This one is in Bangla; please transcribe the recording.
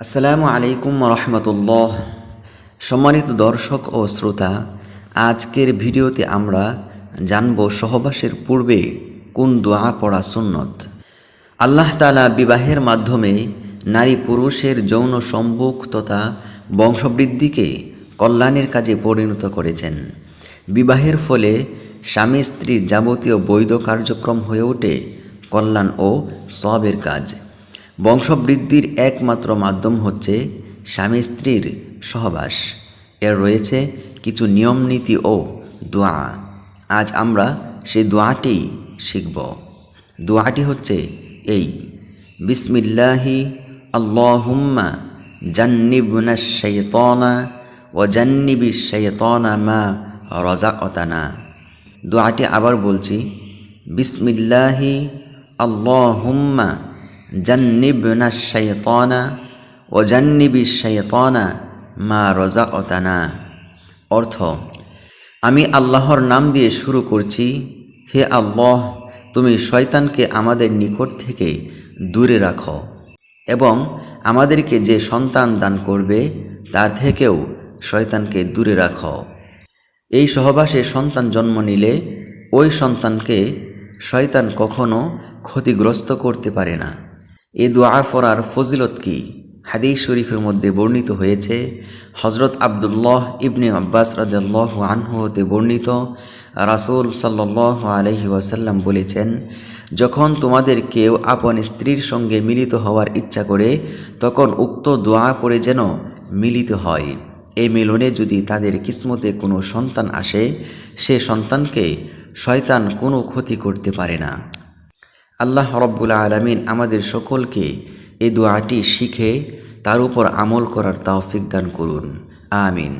আসসালামু আলাইকুম রহমতুল্লাহ সম্মানিত দর্শক ও শ্রোতা, আজকের ভিডিওতে আমরা জানব সহবাসের পূর্বে কোন দোয়া পড়া সুন্নত। আল্লাহ তালা বিবাহের মাধ্যমে নারী পুরুষের যৌন সম্মুখ তথা বংশবৃদ্ধিকে কল্যাণের কাজে পরিণত করেছেন। বিবাহের ফলে স্বামী স্ত্রীর যাবতীয় বৈধ কার্যক্রম হয়ে ওঠে কল্যাণ ও সবের কাজ। বংশবৃদ্ধির একমাত্র মাধ্যম হচ্ছে স্বামী স্ত্রীর সহবাস। এর রয়েছে কিছু নিয়ম নীতি ও দোয়া। আজ আমরা সেই দোয়াটি শিখব। দোয়াটি হচ্ছে এই, বিসমিল্লাহি আল্লাহুম্মা জান্নিবনা শৈতনা ও জান্নিবি শৈতনা মা রজাকতানা দোয়াটি আবার বলছি, বিসমিল্লাহি আল্লাহুম্মা জান্নিবনা শৈতনা ও জান্নিবি শৈতনা মা রজাকতানা অর্থ, আমি আল্লাহর নাম দিয়ে শুরু করছি, হে আল্লাহ, তুমি শয়তানকে আমাদের নিকট থেকে দূরে রাখো এবং আমাদেরকে যে সন্তান দান করবে, তার থেকেও শয়তানকে দূরে রাখো। এই সহবাসে সন্তান জন্ম নিলে ওই সন্তানকে শয়তান কখনো ক্ষতিগ্রস্ত করতে পারে না। এ দোয়া ফরার ফজিলত কি? হাদিস শরীফের মধ্যে বর্ণিত হয়েছে হজরত আবদুল্লাহ ইবনে আব্বাস রাজাল্লাহ আনহু হতে বর্ণিত, রাসুল সাল্লাহ আলহি ওয়াসাল্লাম বলেছেন, যখন তোমাদের কেউ আপন স্ত্রীর সঙ্গে মিলিত হওয়ার ইচ্ছা করে, তখন উক্ত দোয়া করে যেন মিলিত হয়। এই মিলনে যদি তাদের কিসমতে কোনো সন্তান আসে, সে সন্তানকে শয়তান কোনো ক্ষতি করতে পারে না। আল্লাহ রব্বুল আলমিন আমাদের সকলকে এ দোয়াটি শিখে তার উপর আমল করার তৌফিক দান করুন। আমিন।